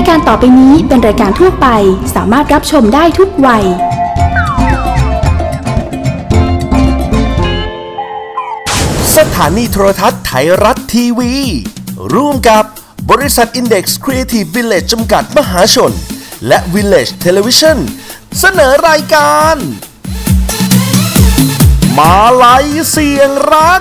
ายการต่อไปนี้เป็นรายการทั่วไป สามารถรับชมได้ทุกวัย สถานีโทรทัศน์ไทยรัฐทีวี ร่วมกับบริษัท Index Creative Village จำกัดมหาชน และ Village Television เสนอรายการ มาลัยเสียงรัก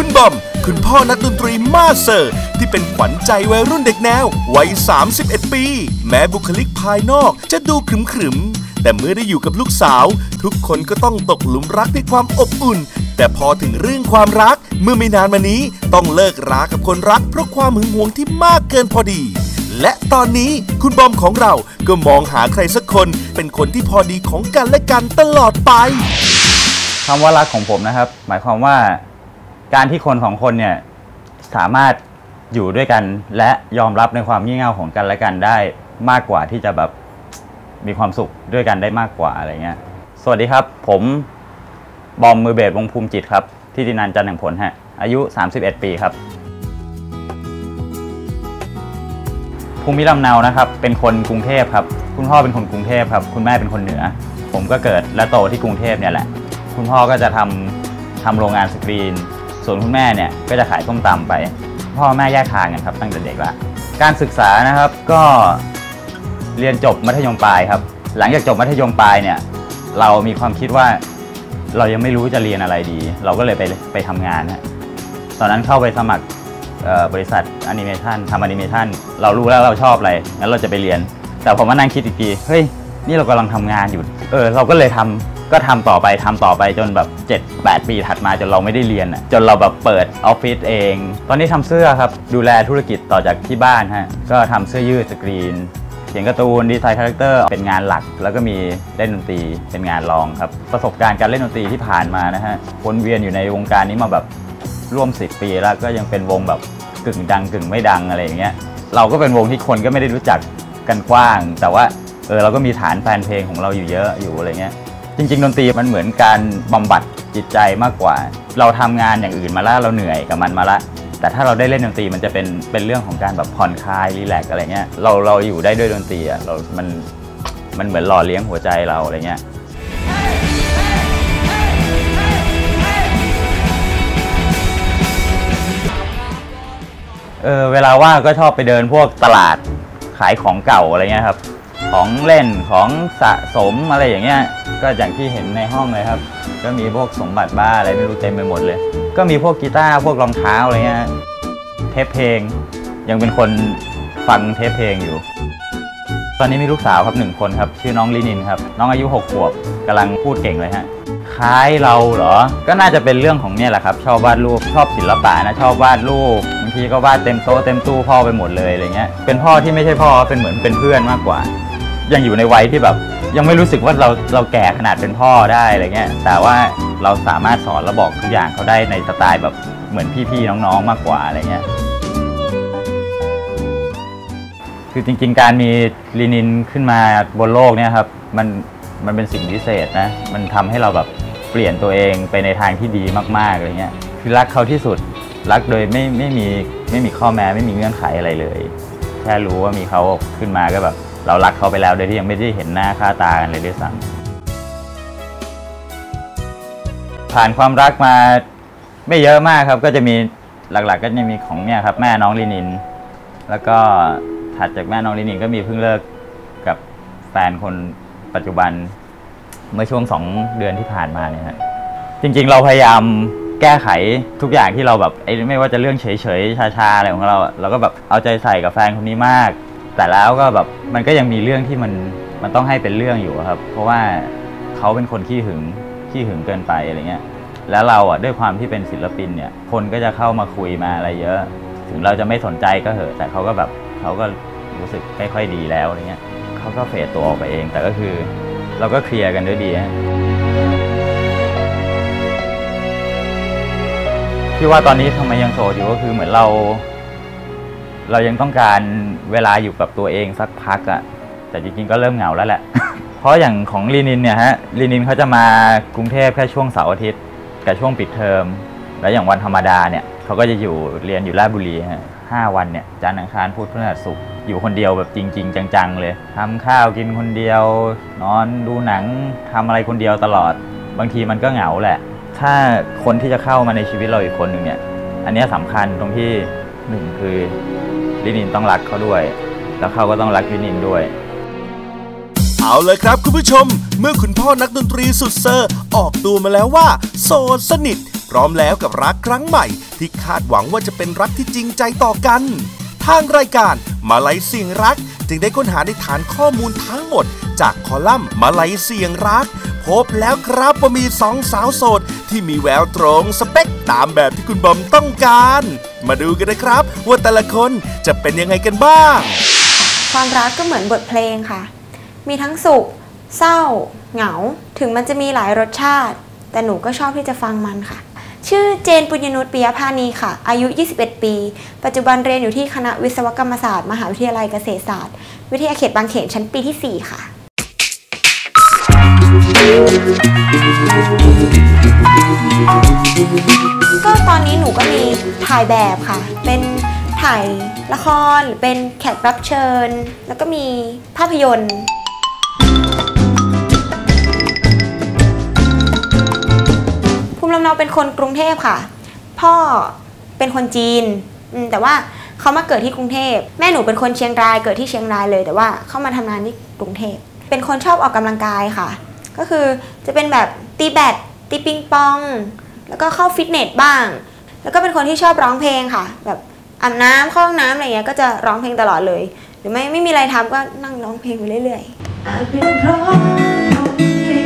คุณบอม คุณพ่อนักดนตรีมาสเซอร์ ที่เป็นขวัญใจวัยรุ่นเด็กแนว วัย 31 ปี แม้บุคลิกภายนอกจะดูขรึมๆ แต่เมื่อได้อยู่กับลูกสาว ทุกคนก็ต้องตกหลุมรักด้วยความอบอุ่น แต่พอถึงเรื่องความรัก เมื่อไม่นานมานี้ต้องเลิกรากับคนรัก เพราะความหึงหวงที่มากเกินพอดีและตอนนี้คุณบอมของเราก็มองหาใครสักคน เป็นคนที่พอดีของกันและกันตลอดไปคำว่ารักของผมนะครับ หมายความว่า การที่คนสองคนเนี่ยสามารถอยู่ด้วยกันและยอมรับในความงี่เง่าของกันและกันได้มากกว่าที่จะแบบมีความสุขด้วยกันได้มากกว่าอะไรเงี้ย สวัสดีครับ ผมบอมมือเบสวงภูมิจิตครับ ที่ดินันจันทร์แห่งผลฮะ อายุ 31 ปีครับ ภูมิลำเนานะครับ เป็นคนกรุงเทพครับ คุณพ่อเป็นคนกรุงเทพครับ คุณแม่เป็นคนเหนือ ผมก็เกิดและโตที่กรุงเทพเนี่ยแหละ คุณพ่อก็จะทำทำโรงงานสกรีน ส่วนคุณแม่เนี่ยก็จะขายส้มตำไป พ่อแม่แยกทางกันครับตั้งแต่เด็กละการศึกษานะครับก็เรียนจบมัธยมปลายครับ หลังจากจบมัธยมปลายเนี่ย เรามีความคิดว่าเรายังไม่รู้จะเรียนอะไรดี เราก็เลยไปไปทำงานฮะตอนนั้นเข้าไปสมัครบริษัทแอนิเมชันทำแอนิเมชันเรารู้แล้วเราชอบอะไรงั้นเราจะไปเรียน แต่ผมมานั่งคิดอีกทีเฮ้ยนี่เรากำลังทำงานอยู่เออเราก็เลยทำ ก็ทำต่อไปทำต่อไปจนแบบ 7 8 ปีถัดมาจนเราไม่ได้เรียนอะจนเราแบบเปิดออฟฟิศเอง ตอนนี้ทำเสื้อครับ ดูแลธุรกิจต่อจากที่บ้านฮะก็ทำเสื้อยืดสกรีนเขียนการ์ตูนดีไซน์คาแรคเตอร์เป็นงานหลัก แล้วก็มีเล่นดนตรีเป็นงานรองครับ ประสบการณ์การเล่นดนตรีที่ผ่านมานะฮะวนเวียนอยู่ในวงการนี้มาแบบร่วม 10 ปีแล้วก็ยังเป็นวงแบบกึ่งดังกึ่งไม่ดังอะไรอย่างเงี้ยเราก็เป็นวงที่คนก็ไม่ได้รู้จักกันกว้าง แต่ว่าเออเราก็มีฐานแฟนเพลงของเราอยู่เยอะอยู่อะไรเงี้ย จริงๆ ดนตรีมันเหมือนการบำบัดจิตใจมากกว่า เราทำงานอย่างอื่นมาล้วเราเหนื่อยกับมันมาละ แต่ถ้าเราได้เล่นดนตรีมันจะเป็นเป็นเรื่องของการแบบผ่อนคลายรีแลกอะไรเงี้ยเราเราอยู่ได้ด้วยดนตรีอะเรา มันมันเหมือนหล่อเลี้ยงหัวใจเราอะไรเงี้ยเออเวลาว่างก็ชอบไปเดินพวกตลาดขายของเก่าอะไรเงี้ยครับ ของเล่นของสะสมอะไรอย่างเงี้ยก็อย่างที่เห็นในห้องเลยครับ ก็มีพวกสมบัติบ้าอะไรไม่รู้เต็มไปหมดเลย ก็มีพวกกีตาร์พวกรองเท้าอะไรเงี้ยเทปเพลง ยังเป็นคนฟังเทปเพลงอยู่ ตอนนี้มีลูกสาวครับหนึ่งคนครับ ชื่อน้องลินินครับ น้องอายุ6ขวบกำลังพูดเก่งเลยฮะคล้ายเราเหรอ ก็น่าจะเป็นเรื่องของเนี่ยแหละครับ ชอบวาดรูปชอบศิลปะนะชอบวาดรูปบางทีก็วาดเต็มโต๊ะเต็มตู้พ่อไปหมดเลยอะไรเงี้ยเป็นพ่อที่ไม่ใช่พ่อเป็นเหมือนเป็นเพื่อนมากกว่า ยังอยู่ในวัยที่แบบ ยังไม่รู้สึกว่าเราเราแก่ขนาดเป็นพ่อได้อะไรเงี้ยแต่ว่าเราสามารถสอนและบอกทุกอย่างเขาได้ในสไตล์แบบเหมือนพี่ๆน้องๆมากกว่าอะไรเงี้ยคือจริง ๆ การมีลีนินขึ้นมาบนโลกเนี่ยครับมันมันเป็นสิ่งพิเศษนะมันทำให้เราแบบเปลี่ยนตัวเองไปในทางที่ดีมากๆอะไรเงี้ยคือรักเขาที่สุดรักโดยไม่ไม่มีไม่มีข้อแม้ไม่มีเงื่อนไขอะไรเลย แค่รู้ว่ามีเขาขึ้นมาก็แบบ เรารักเขาไปแล้วโดยที่ยังไม่ได้เห็นหน้าค่าตากันเลยด้วยซ้ำผ่านความรักมาไม่เยอะมากครับ ก็จะมีหลักๆ ก็จะมีของเนี่ยครับ แม่น้องลีนิน แล้วก็ถัดจากแม่น้องลินินก็มีเพิ่งเลิกกับแฟนคนปัจจุบันเมื่อช่วงสองเดือนที่ผ่านมาเนี่ยฮะจริงๆ เราพยายามแก้ไขทุกอย่างที่เราแบบไม่ว่าจะเรื่องเฉยๆชาๆอะไรของเรา เราก็แบบเอาใจใส่กับแฟนคนนี้มาก แต่แล้วก็แบบมันก็ยังมีเรื่องที่มันมันต้องให้เป็นเรื่องอยู่ครับ เพราะว่าเขาเป็นคนขี้หึงขี้หึงเกินไปอะไรเงี้ยแล้วเราอะด้วยความที่เป็นศิลปินเนี่ยคนก็จะเข้ามาคุยมาอะไรเยอะ ถึงเราจะไม่สนใจก็เหอะ แต่เขาก็แบบเขาก็รู้สึกไม่ค่อยดีแล้วอะไรเงี้ยเขาก็เฟดตัวออกไปเอง แต่ก็คือเราก็เคลียร์กันด้วยดีที่ว่าตอนนี้ทำไมยังโสดอยู่ก็คือเหมือนเรา เรายังต้องการเวลาอยู่กับตัวเองสักพักอะแต่จริงๆก็เริ่มเหงาแล้วแหละ เพราะอย่างของลีนินเนี่ยฮะลีนินเขาจะมากรุงเทพแค่ช่วงเสาร์อาทิตย์กับช่วงปิดเทอม แล้วอย่างวันธรรมดาเนี่ยเขาก็จะอยู่เรียนอยู่ราชบุรีฮะห้าวันเนี่ยจันทร์อังคารพุธพฤหัสศุกร์อยู่คนเดียวแบบจริง ๆ จังๆ เลยทำข้าวกินคนเดียว นอนดูหนังทำอะไรคนเดียวตลอด บางทีมันก็เหงาแหละ ถ้าคนที่จะเข้ามาในชีวิตเราอีกคนหนึ่งเนี่ยอันนี้ยสำคัญตรงที่ หนึ่งคือลินินต้องรักเขาด้วย แล้วเขาก็ต้องรักลินินด้วย เอาเลยครับคุณผู้ชม เมื่อคุณพ่อนักดนตรีสุดเซอร์ออกตัวมาแล้วว่า โสดสนิท พร้อมแล้วกับรักครั้งใหม่ ที่คาดหวังว่าจะเป็นรักที่จริงใจต่อกัน ทางรายการมาลัยเสียงรัก จึงได้ค้นหาในฐานข้อมูลทั้งหมด จากคอลัมน์มาลัยเสียงรัก พบแล้วครับว่ามีสองสาวโสด ที่มีแววตรงสเปคตามแบบที่คุณบอมต้องการ มาดูกันนะครับ ว่าแต่ละคนจะเป็นยังไงกันบ้าง ความรักก็เหมือนบทเพลงค่ะ มีทั้งสุข เศร้า เหงา ถึงมันจะมีหลายรสชาติ แต่หนูก็ชอบที่จะฟังมันค่ะ ชื่อเจนปุญญนุชปิยพานีค่ะ อายุ 21 ปี ปัจจุบันเรียนอยู่ที่คณะวิศวกรรมศาสตร์ มหาวิทยาลัยเกษตรศาสตร์ วิทยาเขตบางเขนชั้นปีที่ 4 ค่ะ ก็ตอนนี้หนูก็มีถ่ายแบบค่ะ เป็นถ่ายละครหรือเป็นแขกรับเชิญ แล้วก็มีภาพยนตร์ภูมิลำเนาเป็นคนกรุงเทพค่ะ พ่อเป็นคนจีนแต่ว่าเขามาเกิดที่กรุงเทพแม่หนูเป็นคนเชียงรายเกิดที่เชียงรายเลย แต่ว่าเข้ามาทำงานที่กรุงเทพเป็นคนชอบออกกำลังกายค่ะ ก็คือจะเป็นแบบตีแบดตีปิงปอง แล้วก็เข้าฟิตเนสบ้าง แล้วก็เป็นคนที่ชอบร้องเพลงค่ะ แบบอาบน้ำเข้าห้องน้ำอะไรเงี้ยก็จะร้องเพลงตลอดเลย หรือไม่ไม่มีอะไรทำก็นั่งร้องเพลงไปเรื่อยๆอาจเป็นเพราะคนที่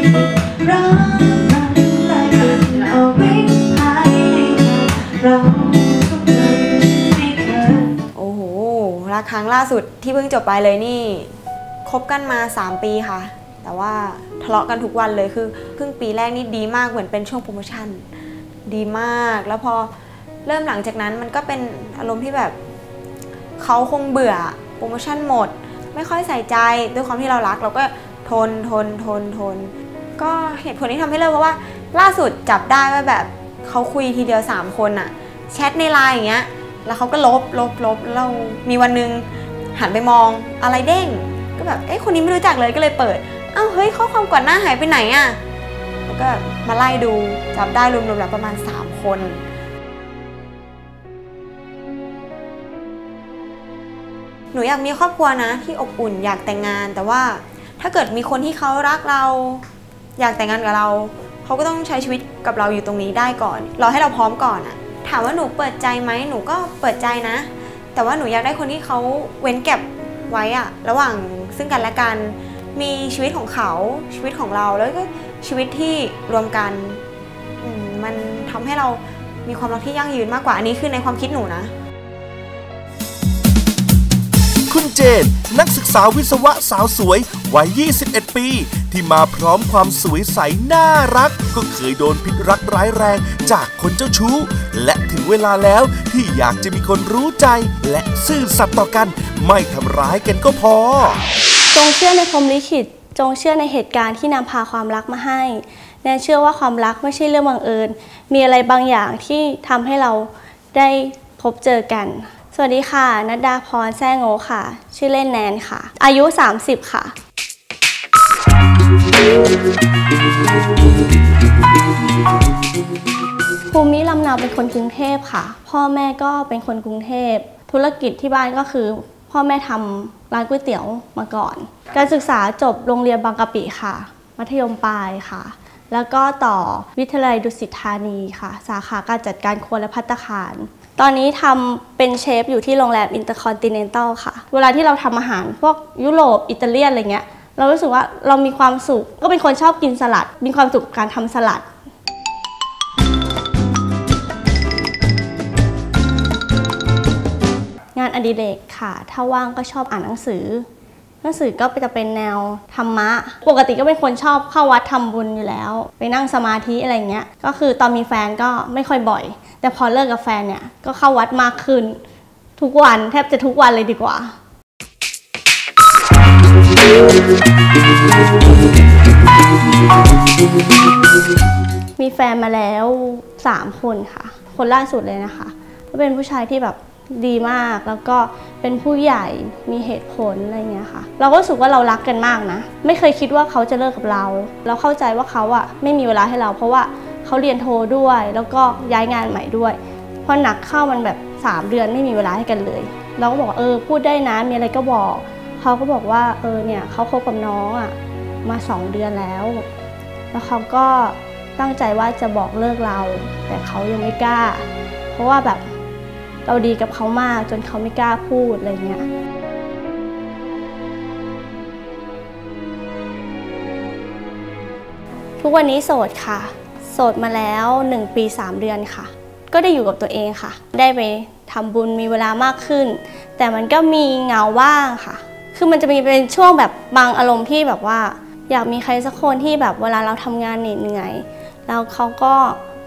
รักมันและกันเอาไว้ภายในใจเราทุกคนไม่เคยโอ้โหรักครั้งล่าสุดที่เพิ่งจบไปเลยนี่คบกันมา 3 ปีค่ะ แต่ว่าทะเลาะกันทุกวันเลยคือครึ่งปีแรกนี่ดีมากเหมือนเป็นช่วงโปรโมชั่นดีมาก แล้วพอเริ่มหลังจากนั้นมันก็เป็นอารมณ์ที่แบบเขาคงเบื่อโปรโมชั่นหมด ไม่ค่อยใส่ใจด้วยความที่เรารัก เราก็ทนทนทนทน ก็เหตุผลที่ทำให้เลิกเพราะว่าล่าสุดจับได้ว่าแบบเขาคุยทีเดียว 3 คนอะแชทในไลน์อย่างเงี้ยแล้วเขาก็ลบลบลบแล้วเรามีวันนึงหันไปมองอะไรเด้ง ก็แบบเอ้คนนี้ไม่รู้จักเลยก็เลยเปิด อ้าเฮ้ยข้อความก่อนหน้าหายไปไหนอะแล้วก็มาไล่ดูจับได้รวมๆแล้วประมาณ 3 คนหนูอยากมีครอบครัวนะที่อบอุ่นอยากแต่งงาน แต่ว่าถ้าเกิดมีคนที่เขารักเรา อยากแต่งงานกับเราเขาก็ต้องใช้ชีวิตกับเราอยู่ตรงนี้ได้ก่อนรอให้เราพร้อมก่อนอะถามว่าหนูเปิดใจไหมหนูก็เปิดใจนะ แต่ว่าหนูอยากได้คนที่เขาเว้นแก็บไว้อะระหว่างซึ่งกันและกัน มีชีวิตของเขาชีวิตของเราแล้วก็ชีวิตที่รวมกันมมันทำให้เรามีความรักที่ยั่งยืนมากกว่าอันนี้คือในความคิดหนูนะ คุณเจน นักศึกษาวิศวะสาวสวยวัย 21 ปี ที่มาพร้อมความสวยใสน่ารัก ก็เคยโดนพิษรักร้ายแรงจากคนเจ้าชู้ และถึงเวลาแล้วที่อยากจะมีคนรู้ใจ และซื่อสัตย์ต่อกัน ไม่ทำร้ายกันก็พอ จงเชื่อในพรหมลิขิต จงเชื่อในเหตุการณ์ที่นำพาความรักมาให้ แนนเชื่อว่าความรักไม่ใช่เรื่องบังเอิญ มีอะไรบางอย่างที่ทำให้เราได้พบเจอกัน สวัสดีค่ะ นัดดาพรแซ่โงค่ะ ชื่อเล่นแนนค่ะ อายุ 30 ค่ะภูมิลำเนาเป็นคนกรุงเทพค่ะ พ่อแม่ก็เป็นคนกรุงเทพ ธุรกิจที่บ้านก็คือ พ่อแม่ทำ ร้านก๋วยเตี๋ยวมาก่อน การศึกษาจบโรงเรียนบางกะปิค่ะ มัธยมปลายค่ะ แล้วก็ต่อวิทยาลัยดุสิตธานีค่ะ สาขาการจัดการครัวและพัตตาคาร ตอนนี้ทำเป็นเชฟอยู่ที่โรงแรมอินเตอร์คอนติเนนตัลค่ะ เวลาที่เราทำอาหารพวกยุโรปอิตาเลียนอะไรเงี้ย เรารู้สึกว่าเรามีความสุข ก็เป็นคนชอบกินสลัด มีความสุขกับการทำสลัดานอดิเรกค่ะ ถ้าว่างก็ชอบอ่านหนังสือ หนังสือก็จะเป็นแนวธรรมะ ปกติก็เป็นคนชอบเข้าวัดทำบุญอยู่แล้ว ไปนั่งสมาธิอะไรเงี้ย ก็คือตอนมีแฟนก็ไม่ค่อยบ่อย แต่พอเลิกกับแฟนเนี่ยก็เข้าวัดมากขึ้น ทุกวันแทบจะทุกวันเลยดีกว่ามมีแฟนมาแล้วสามคนค่ะ คนล่าสุดเลยนะคะก็เป็นผู้ชายที่แบบ ดีมากแล้วก็เป็นผู้ใหญ่มีเหตุผลอะไรเงี้ยค่ะ เราก็รู้สึกว่าเรารักกันมากนะ ไม่เคยคิดว่าเขาจะเลิกกับเรา เราเข้าใจว่าเขาอะไม่มีเวลาให้เรา เพราะว่าเขาเรียนโทด้วย แล้วก็ย้ายงานใหม่ด้วยพอหนักเข้ามันแบบ 3 เดือนไม่มีเวลาให้กันเลย เราก็บอกเออพูดได้นะมีอะไรก็บอก เขาก็บอกว่าเออเนี่ยเขาคบกับน้องอะมา 2 เดือนแล้ว แล้วเขาก็ตั้งใจว่าจะบอกเลิกเรา แต่เขายังไม่กล้า เพราะว่าแบบ เราดีกับเขามากจนเขาไม่กล้าพูดอะไรเงี้ยทุกวันนี้โสดค่ะ โสดมาแล้ว 1 ปี 3 เดือนค่ะ ก็ได้อยู่กับตัวเองค่ะ ได้ไปทำบุญมีเวลามากขึ้น แต่มันก็มีเงาว่างค่ะ คือมันจะมีเป็นช่วงแบบบางอารมณ์ที่แบบว่า อยากมีใครสักคนที่แบบเวลาเราทำงานเหนื่อยแล้วเขาก็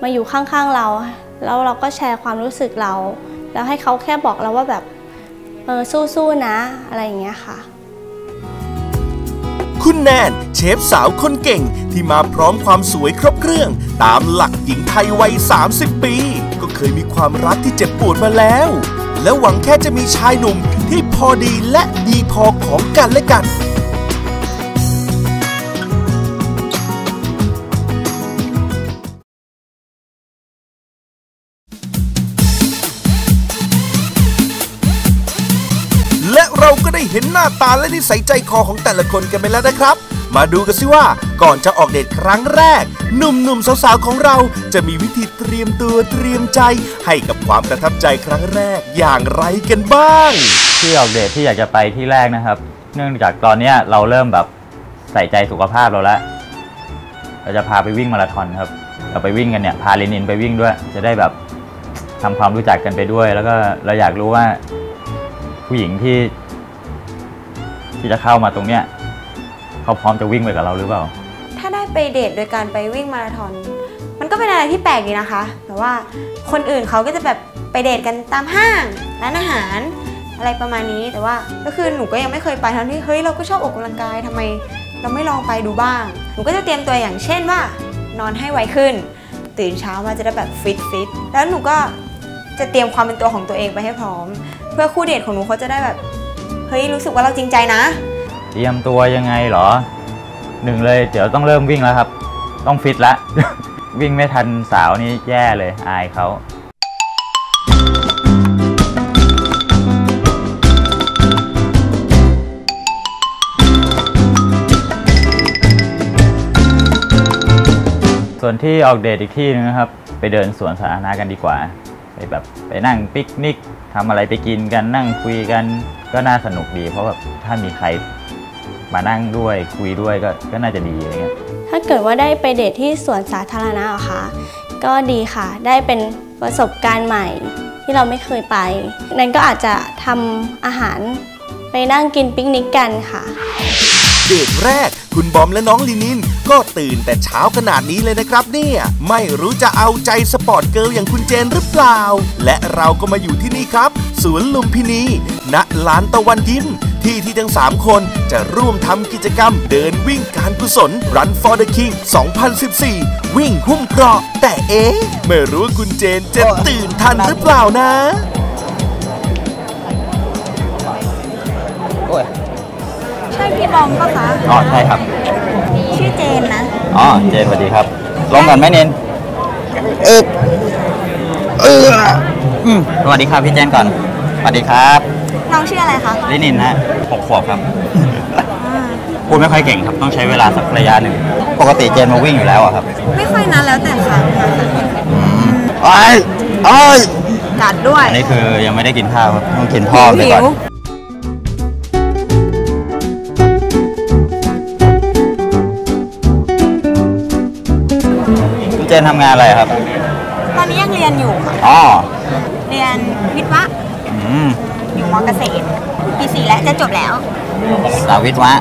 มาอยู่ข้างๆเรา แล้วเราก็แชร์ความรู้สึกเรา แล้วให้เขาแค่บอกเราว่าแบบเออสู้ๆนะอะไรอย่างเงี้ยค่ะ คุณแนนเชฟสาวคนเก่งที่มาพร้อมความสวยครบเครื่อง ตามหลักหญิงไทยวัย 30 ปี ก็เคยมีความรักที่เจ็บปวดมาแล้ว และหวังแค่จะมีชายหนุ่มที่พอดีและดีพอของกันและกันาตาและนิสัยใจคอของแต่ละคนกันไปแล้วนะครับ มาดูกันสิว่าก่อนจะออกเดทครั้งแรก หนุ่มๆสาวๆของเราจะมีวิธีเตรียมตัวเตรียมใจ ให้กับความประทับใจครั้งแรกอย่างไรกันบ้าง ที่ออกเดทที่อยากจะไปที่แรกนะครับ เนื่องจากตอนเนี้ยเราเริ่มแบบใส่ใจสุขภาพเราแล้วเราจะพาไปวิ่งมาราธอนครับเราไปวิ่งกันเนี่ยพาลินินไปวิ่งด้วย จะได้แบบทำความรู้จักกันไปด้วย แล้วก็เราอยากรู้ว่าผู้หญิงที่ ที่จะเข้ามาตรงเนี้ยเขาพร้อมจะวิ่งไปกับเราหรือเปล่า ถ้าได้ไปเดทโดยการไปวิ่งมาราธอน มันก็เป็นอะไรที่แปลกดีนะคะ แต่ว่าคนอื่นเขาก็จะแบบไปเดทกันตามห้าง ร้านอาหาร อะไรประมาณนี้ แต่ว่าก็คือหนูก็ยังไม่เคยไปทั้งที่เฮ้ยเราก็ชอบออกกำลังกายทำไม เราไม่ลองไปดูบ้าง หนูก็จะเตรียมตัวอย่างเช่นว่า นอนให้ไวขึ้น ตื่นเช้ามาจะได้แบบฟิตฟิตแล้วหนูก็จะเตรียมความเป็นตัวของตัวเองไปให้พร้อม เพื่อคู่เดทของหนูเขาจะได้แบบ เฮ้ยรู้สึกว่าเราจริงใจนะ เตรียมตัวยังไงเหรอหนึ่งเลยเดี๋ยวต้องเริ่มวิ่งแล้วครับ ต้องฟิตละ วิ่งไม่ทันสาวนี่แย่เลยอายเขาส่วนที่ออกเดทอีกที่นึงนะครับ ไปเดินสวนสาธารณะกันดีกว่า ไปแบบไปนั่งปิกนิกทำอะไรไปกินกันนั่งคุยกัน ก็น่าสนุกดี เพราะแบบถ้ามีใครมานั่งด้วยคุยด้วยก็ก็น่าจะดีอะไรเงี้ยถ้าเกิดว่าได้ไปเดทที่สวนสาธารณะเหรอคะก็ดีค่ะ ได้เป็นประสบการณ์ใหม่ที่เราไม่เคยไป นั้นก็อาจจะทำอาหารไปนั่งกินปิกนิกกันค่ะเดทแรก คุณบอมและน้องลินิน ก็ตื่นแต่เช้าขนาดนี้เลยนะครับเนี่ย ไม่รู้จะเอาใจสปอร์ตเกิร์ลอย่างคุณเจนหรือเปล่า และเราก็มาอยู่ที่นี่ครับ สวนลุมพินีณลานตะวันยิ้ม ที่ที่ทั้ง 3 คนจะร่วมทำกิจกรรมเดินวิ่งการกุศล Run for the King 2014 วิ่งหุ้มเกราะ แต่เอ๊ะ ไม่รู้ว่าคุณเจนจะตื่นทันหรือเปล่านะใช่พี่บอมปะคะอ๋อใช่ครับ ชื่อเจนนะ อ๋อ เจนสวัสดีครับลงก่อนไหมเนนเออเอออืมสวัสดีครับพี่เจนก่อนส วัสดีครับน้องชื่ออะไรคะลินินฮะหกขวบครับ พูดไม่ค่อยเก่งครับต้องใช้เวลาสักระยะหนึ่ง ปกติเจนมาวิ่งอยู่แล้วอะครับไม่ค่อยนานแล้วแต่ครั้งค่ะไอ้ไอ้กัดด้วยอันนี้คือยังไม่ได้กินข้าวครับต้องกินพ่อไปก่อนคุณเจนทำงานอะไรครับ ตอนนี้ยังเรียนอยู่ค่ะ อ๋อ เรียนวิทย์วะ อื มอยู่มอเกษตรปีสี่แล้วจะจบแล้ว สาวิทวะ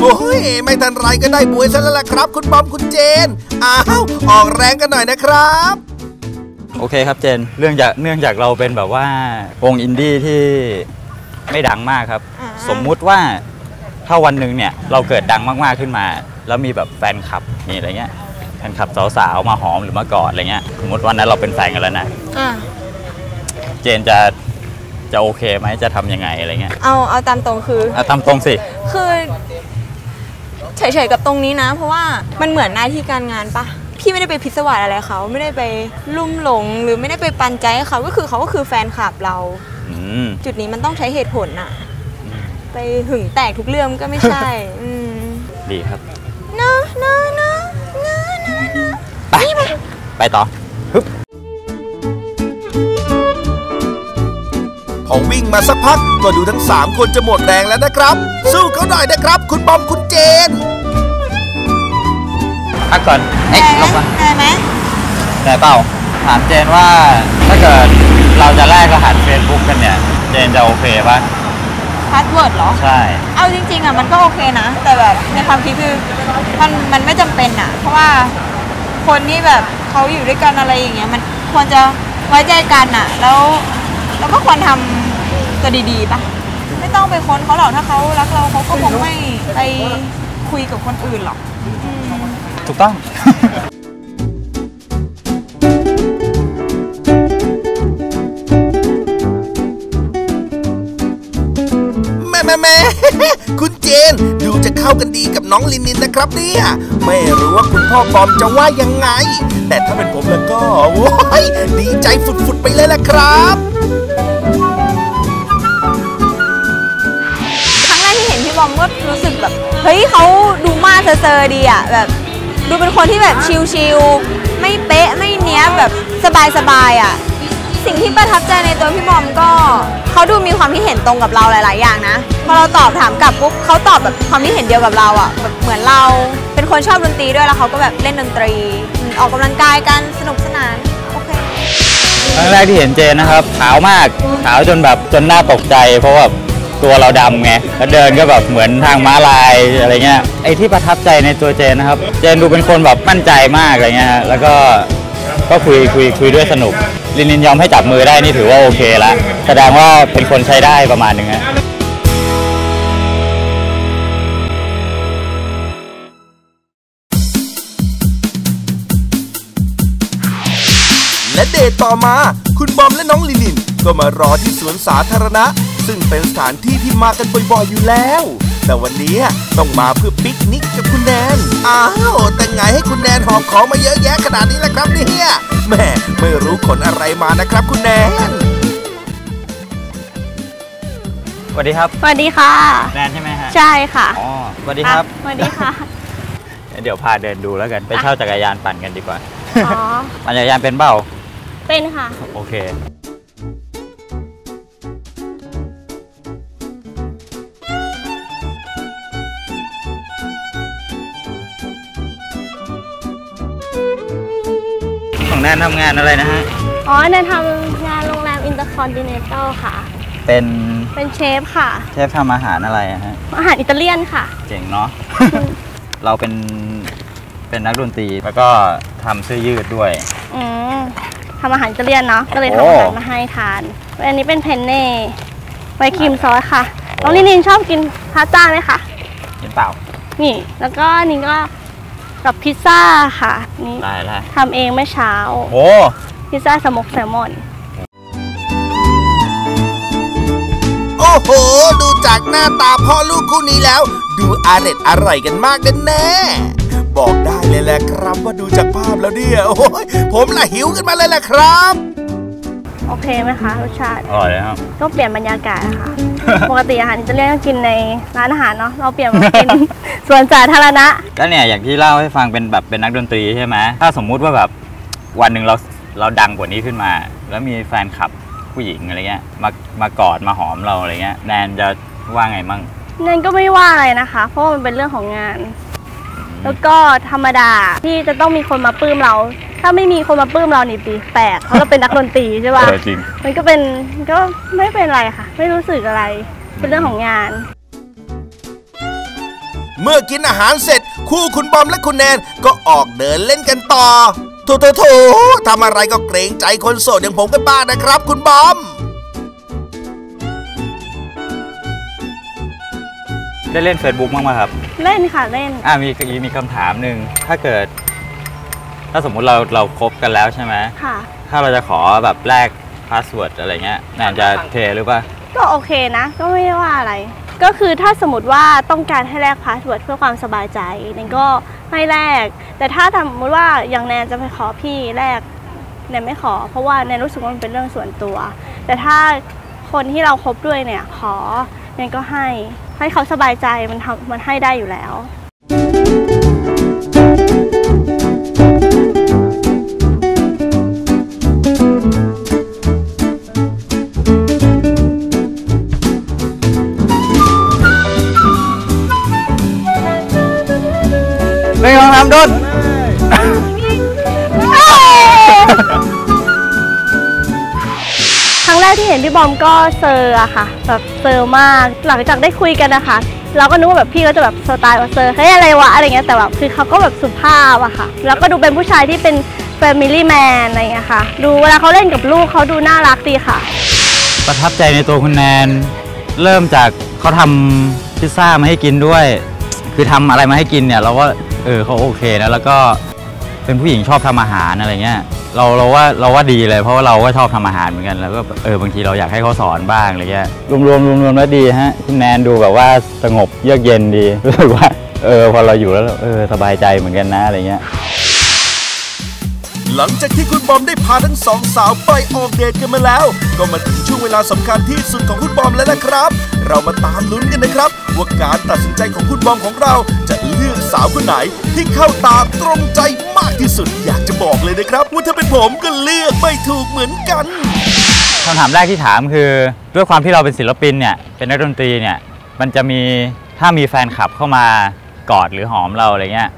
โอ้ยไม่ทันไรก็ได้บวยซะแล้วล่ะครับ คุณบอมคุณเจน อ้าวออกแรงกันหน่อยนะครับ โอเคครับเจน เรื่องจากเนื่องจากเราเป็นแบบว่าวงอินดี้ที่ไม่ดังมากครับ อ่า สมมุติว่าถ้าวันหนึ่งเนี่ยเราเกิดดังมากๆขึ้นมา แล้วมีแบบแฟนคลับนี่อะไรเงี้ยแฟนคลับสาวๆมาหอมหรือมากอดอะไรเงี้ยสมมติวันนั้นเราเป็นแฟนกันแล้วนะอะเจนจะจะโอเคไหมจะทำยังไงอะไรเงี้ยเอาเอาตามตรงคืออะทำตรงสิ คือเฉยๆกับตรงนี้นะ เพราะว่ามันเหมือนหน้าที่การงานปะพี่ไม่ได้ไปพิศวาสอะไรเขาไม่ได้ไปลุ่มหลงหรือไม่ได้ไปปันใจให้เขาก็คือเขาก็คือแฟนคลับเรา อืมจุดนี้มันต้องใช้เหตุผลน่ะ ไปหึงแตกทุกเรื่องก็ไม่ใช่ อืม ดีครับ ไปไปต่อฮึบพอวิ่งมาสักพักก็ดูทั้ง 3 คนจะหมดแรงแล้วนะครับ สู้เขาหน่อยนะครับ คุณบอมคุณเจนพักก่อนเอ๊ะลงมาได้ไหมแต่เปล่าถามเจนว่าถ้าเกิดเราจะแลกรหัส Facebook กันเนี่ย เจนจะโอเคปะพาสเวิร์ดเหรอ ใช่ เอาจริงๆอะมันก็โอเคนะ แต่แบบในความคิดคือมันมันไม่จำเป็นอะ เพราะว่า คนที่แบบเขาอยู่ด้วยกันอะไรอย่างเงี้ยมันควรจะไว้ใจกันอะแล้วเราก็ควรทำตัวดีๆปะไม่ต้องไปค้นเขาหรอกถ้าเขารักเราเขาก็คงไม่ไปคุยกับคนอื่นหรอก ถูกต้อง แม่แม่แม่คุณเจนดูจะเข้ากันดีกับน้องลินนินนะครับเนี่ยไม่รู้ว่าคุณพ่อบอมจะว่ายังไง แต่ถ้าเป็นผมแล้วก็โว้ยดีใจฝุดๆไปเลยแหละครับครั้งแรกที่เห็นพี่บอมก็รู้สึกแบบเฮ้ยเขาดูมาเซอร์ดีอะแบบ ดูเป็นคนที่แบบชิลๆไม่เป๊ะไม่เนี้ยแบบสบายๆอะ สิ่งที่ประทับใจในตัวพี่บอมก็เขาดูมีความที่เห็นตรงกับเราหลาย ๆ อย่างนะพอเราตอบถามกลับปุ๊บเขาตอบแบบความที่เห็นเดียวกับเราอะแบบเหมือนเราเป็นคนชอบดนตรีด้วยแล้วเขาก็แบบเล่นดนตรี อออกกำลังกายกันสนุกสนานโอเคครั้งแรกที่เห็นเจนนะครับขาวมากขาวจนแบบจนน่าตกใจ เพราะว่าตัวเราดำไงแล้วเดินก็แบบเหมือนทางม้าลายอะไรเงี้ยไอ้ที่ประทับใจในตัวเจนนะครับ เจนดูเป็นคนแบบมั่นใจมากอะไรเงี้ยแล้วก็ก็คุยคุยคุยด้วยสนุก ลินลินยอมให้จับมือได้นี่ถือว่าโอเคละแสดงว่าเป็นคนใช้ได้ประมาณหนึงฮะและเดทต่อมา คุณบอมและน้องลินิน ก็มารอที่สวนสาธารณะ ซึ่งเป็นสถานที่ที่มากันบ่อยๆอยู่แล้ว แต่วันนี้ต้องมาเพื่อปิกนิกกับคุณแนน อ้าว แต่ไงให้คุณแนนหอบของมาเยอะแยะขนาดนี้ล่ะครับเนี่ยแหม่ไม่รู้ขนอะไรมานะครับคุณแนน สวัสดีครับ สวัสดีค่ะ แนนใช่ไหมฮะใช่ค่ะอ๋อสวัสดีครับสวัสดีค่ะ เดี๋ยวพาเดินดูแล้วกัน ไปเช่าจักรยานปั่นกันดีกว่า อ๋อ ปั่นจักรยานเป็นเปล่าเป็นค่ะ โอเค แนนทำงานอะไรนะฮะ อ๋อเนยทำงานโรงแรมอินเตอร์คอนติเนนตัลค่ะ เป็น เป็นเชฟค่ะ เชฟทำอาหารอะไรอะฮะ อาหารอิตาเลียนค่ะ เจ๋งเนาะ เราเป็น เป็นนักดนตรีแล้วก็ทำเสื้อยืดด้วย อืมทำอาหารอิตาเลียนเนาะ ก็เลยโอ้ทำอาหารมาให้ทาน อันนี้เป็นเพนเน่ไว้ครีมซอสค่ะ น้องลินินชอบกินพาสต้าไหมคะเห็นเปล่า นี่ แล้วก็นี่ก็ กับพิซซ่าค่ะนี่ได้แล้วทำเองเมื่อเช้า โอ้พิซซ่าสโมกแซลมอน โอ้โห ดูจากหน้าตาพ่อลูกคู่นี้แล้ว ดูอาเร็ดอร่อยกันมากแน่ๆบอกได้เลยแหละครับว่าดูจากภาพแล้วเนี่ยโอ้ยผมละหิวกันมาเลยแหละครับ โอเคไหมคะรสชาติ อร่อยเลยครับ ก็เปลี่ยนบรรยากาศนะคะ ปกติอาหารอิตาเลียนก็กินในร้านอาหารเนาะ เราเปลี่ยนมากินสวนสาธารณะ ก็เนี่ยอย่างที่เล่าให้ฟังเป็นแบบเป็นนักดนตรีใช่ไหมถ้าสมมุติว่าแบบวันหนึ่งเราเราดังกว่านี้ขึ้นมา แล้วมีแฟนคลับผู้หญิงอะไรเงี้ยมามากอดมาหอมเราอะไรเงี้ยแนนจะว่าไงมั่งนั่นก็ไม่ว่าอะไรนะคะ เพราะว่ามันเป็นเรื่องของงาน แล้วก็ธรรมดาที่จะต้องมีคนมาปลื้มเรา ถ้าไม่มีคนมาปลื้มเรานี่ปีแปลกเพราะเราเป็นนักดนตรีใช่ป่ะเออจริง มันก็เป็นก็ไม่เป็นไรค่ะ ไม่รู้สึกอะไร เป็นเรื่องของงาน เมื่อกินอาหารเสร็จ คู่คุณบอมและคุณแนนก็ออกเดินเล่นกันต่อโถโถโถทำอะไรก็เกรงใจคนโสดอย่างผมกันบ้างนะครับ คุณบอม ได้เล่น Facebook บ้างไหมครับ เล่นค่ะเล่น อ่ามีมีคำถามหนึ่งถ้าเกิด ถ้าสมมุติเราเราคบกันแล้วใช่ไหมค่ะ ถ้าเราจะขอแบบแลกพาสเวิร์ดอะไรเงี้ยแนนจะเทหรือเปล่า ก็โอเคนะ ก็ไม่ได้ว่าอะไร ก็คือถ้าสมมติว่าต้องการให้แลกพาสเวิร์ดเพื่อความสบายใจแนนก็ให้แลก แต่ถ้าสมมติว่าอย่างแนนจะไปขอพี่แลกแนนไม่ขอ เพราะว่าแนนรู้สึกว่ามันเป็นเรื่องส่วนตัว แต่ถ้าคนที่เราคบด้วยเนี่ยขอแนนก็ให้ให้เขาสบายใจมันทำมันให้ได้อยู่แล้ว นึ่งสองสามโดนครั้งแรกที่เห็นพี่บอมก็เซอร์อะค่ะแบบเซอร์มากหลังจากได้คุยกันนะคะ เราก็นึกว่าแบบพี่ก็จะแบบสไตล์ว่าเซอร์เฮ้ยอะไรวะอะไรเงี้ยแต่แบบคือเขาก็แบบสุภาพอะค่ะ แล้วก็ดูเป็นผู้ชายที่เป็น Family Man อะไรเงี้ยค่ะ ดูเวลาเขาเล่นกับลูกเขาดูน่ารักดีค่ะ ประทับใจในตัวคุณแนน เริ่มจากเขาทำพิซซ่ามาให้กินด้วย คือทำอะไรมาให้กินเนี่ย เราว่า เออเขาโอเคนะแล้วก็เป็นผู้หญิงชอบทำอาหารอะไรเงี้ยเราเราว่าเราว่าดีเลยเพราะว่าเราก็ชอบทำอาหารเหมือนกันแล้วก็เออบางทีเราอยากให้เขาสอนบ้างอะไรเงี้ยรวมรวมรวมรวมแล้วดีฮะคุณแนนดูแบบว่าสงบเยือกเย็นดีรู้สึกว่าเออพอเราอยู่แล้วเออสบายใจเหมือนกันนะอะไรเงี้ยหลังจากที่คุณบอมได้พาทั้งสองสาวไปออกเดทกันมาแล้ว ก็มาถึงช่วงเวลาสำคัญที่สุดของคุณบอมแล้วนะครับ เรามาตามลุ้นกันนะครับว่าการตัดสินใจของคุณบอมของเราจะเลือก สาวคนไหนที่เข้าตาตรงใจมากที่สุด อยากจะบอกเลยนะครับ ว่าถ้าเป็นผมก็เลือกไม่ถูกเหมือนกันคำถามแรกที่ถามคือ ด้วยความที่เราเป็นศิลปินเนี่ยเป็นนักดนตรีเนี่ยมันจะมีถ้ามีแฟนคลับเข้ามากอดหรือหอมเราอะไรเงี้ย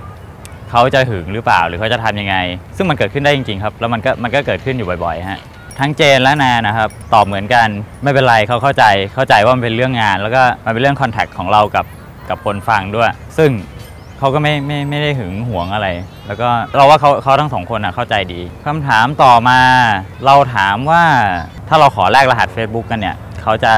เขาจะหึงหรือเปล่าหรือเขาจะทำยังไง ซึ่งมันเกิดขึ้นได้จริงๆครับ แล้วมันก็มันก็เกิดขึ้นอยู่บ่อยๆฮะทั้งเจนและแนนนะครับตอบเหมือนกันไม่เป็นไรเขาเข้าใจเข้าใจว่ามันเป็นเรื่องงาน แล้วก็มันเป็นเรื่องคอนแทคของเรากับกับคนฟังด้วย ซึ่ง เขาก็ไม่ไม่ไม่ได้หึงหวงอะไร แล้วก็เราว่าเขาเขาทั้งสองคนอะเข้าใจดีคำถามต่อมา เราถามว่าถ้าเราขอแลกรหัส Facebook กันเนี่ยเขาจะ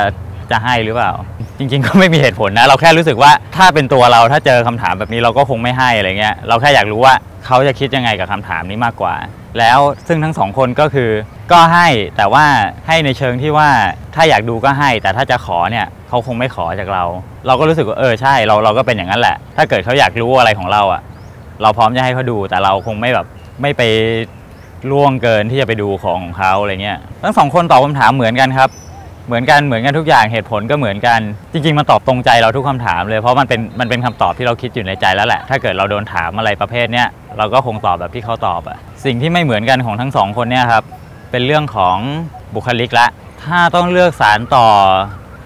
จะให้หรือเปล่า จริง ๆ ก็ไม่มีเหตุผลนะ เราแค่รู้สึกว่าถ้าเป็นตัวเราถ้าเจอคำถามแบบนี้เราก็คงไม่ให้อะไรเงี้ยเราแค่อยากรู้ว่าเขาจะคิดยังไงกับคำถามนี้มากกว่า แล้วซึ่งทั้งสองคนก็คือ ก็ให้แต่ว่าให้ในเชิงที่ว่าถ้าอยากดูก็ให้ แต่ถ้าจะขอเนี่ยเขาคงไม่ขอจากเรา เราก็รู้สึกว่าเออใช่เราเราก็เป็นอย่างนั้นแหละ ถ้าเกิดเขาอยากรู้อะไรของเราอะ่ะ เราพร้อมจะให้เขาดูแต่เราคงไม่แบบไม่ไปล่วงเกินที่จะไปดูของของเขาอะไรเงี้ยทั้งสองคนตอบคำถามเหมือนกันครับ เหมือนกันเหมือนกันทุกอย่างเหตุผลก็เหมือนกัน จริง ๆ มันตอบตรงใจเราทุกคำถามเลยเพราะมันเป็นมันเป็นคำตอบที่เราคิดอยู่ในใจแล้วแหละ ถ้าเกิดเราโดนถามอะไรประเภทเนี้ยเราก็คงตอบแบบที่เขาตอบอะสิ่งที่ไม่เหมือนกันของทั้งสองคนเนี่ยครับ เป็นเรื่องของบุคลิกละ ถ้าต้องเลือกสารต่อ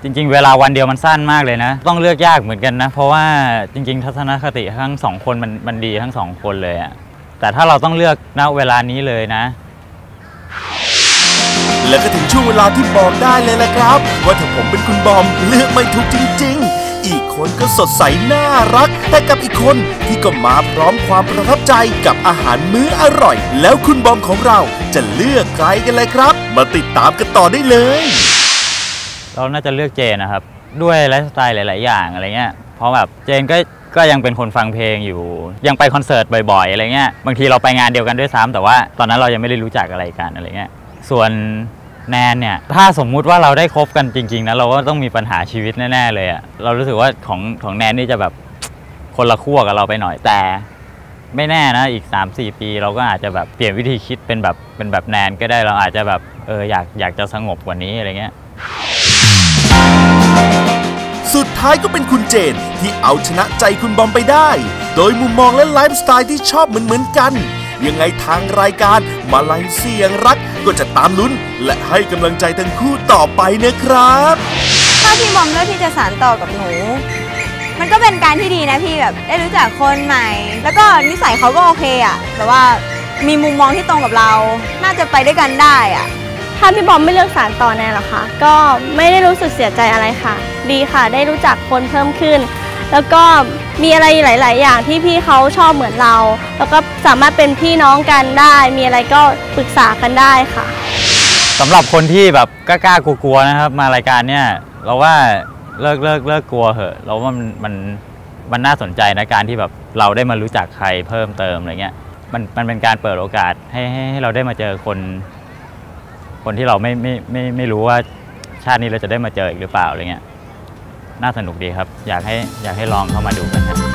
จริง ๆ เวลาวันเดียวมันสั้นมากเลยนะ ต้องเลือกยากเหมือนกันนะ เพราะว่าจริง ๆ ทัศนคติทั้งสองคนมันมันดีทั้งสองคนเลยอะแต่ถ้าเราต้องเลือกณเวลานี้เลยนะ และก็ถึงช่วงเวลาที่บอกได้เลยแหละครับ ว่าถ้าผมเป็นคุณบอมเลือกไม่ถูกจริง ๆ อีกคนก็สดใสน่ารัก แต่กับอีกคนที่ก็มาพร้อมความประทับใจกับอาหารมื้ออร่อย แล้วคุณบอมของเราจะเลือกใครกันเลยครับ มาติดตามกันต่อได้เลย เราน่าจะเลือกเจนนะครับ ด้วยไลฟ์สไตล์หลาย ๆ อย่างอะไรเงี้ยเพราะแบบเจนก็ก็ยังเป็นคนฟังเพลงอยู่ ยังไปคอนเสิร์ตบ่อย ๆ อะไรเงี้ยบางทีเราไปงานเดียวกันด้วยซ้ำแต่ว่าตอนนั้นเรายังไม่ได้รู้จักอะไรกันอะไรเงี้ยส่วน แนนเนี่ยถ้าสมมุติว่าเราได้คบกันจริงๆนะเราก็ต้องมีปัญหาชีวิตแน่ๆเลยอะเรารู้สึกว่าของของแนนนี่จะแบบคนละขั้วกับเราไปหน่อยแต่ ไม่แน่นะอีก 3-4 ปี เราก็อาจจะแบบเปลี่ยนวิธีคิดเป็นแบบเป็นแบบแนนก็ได้เราอาจจะแบบเอออยากอยากจะสงบกว่านี้อะไรเงี้ยสุดท้ายก็เป็นคุณเจนที่เอาชนะใจคุณบอมไปได้ โดยมุมมองและไลฟ์สไตล์ที่ชอบเหมือนเหมือนๆกัน ยังไงทางรายการมาลัยเสียงรัก ก็จะตามลุ้น และให้กำลังใจทั้งคู่ต่อไปนะครับ ถ้าพี่บอมเลือกที่จะสานต่อกับหนู มันก็เป็นการที่ดีนะพี่แบบได้รู้จักคนใหม่ แล้วก็นิสัยเขาก็โอเคอะแบบว่ามีมุมมองที่ตรงกับเรา น่าจะไปด้วยกันได้อะถ้าพี่บอมไม่เลือกสารต่อแนนหรอคะ ก็ไม่ได้รู้สึกเสียใจอะไรค่ะ ดีค่ะ ได้รู้จักคนเพิ่มขึ้น แล้วก็มีอะไรหลาย ๆ อย่างที่พี่เขาชอบเหมือนเรา แล้วก็สามารถเป็นพี่น้องกันได้ มีอะไรก็ปรึกษากันได้ค่ะสำหรับคนที่แบบกล้ากลัวๆนะครับ มารายการเนี่ยเราว่าเลิกเลิกเลิกกลัวเหอะเราว่ามันมันมันน่าสนใจนะการที่แบบเราได้มารู้จักใครเพิ่มเติมอะไรเงี้ยมันมันเป็นการเปิดโอกาสให้ให้ให้เราได้มาเจอคน คนที่เราไม่ไม่ไม่ไม่รู้ว่าชาตินี้เราจะได้มาเจออีกหรือเปล่าอะไรเงี้ย น่าสนุกดีครับ อยากให้อยากให้ลองเข้ามาดูกันครับ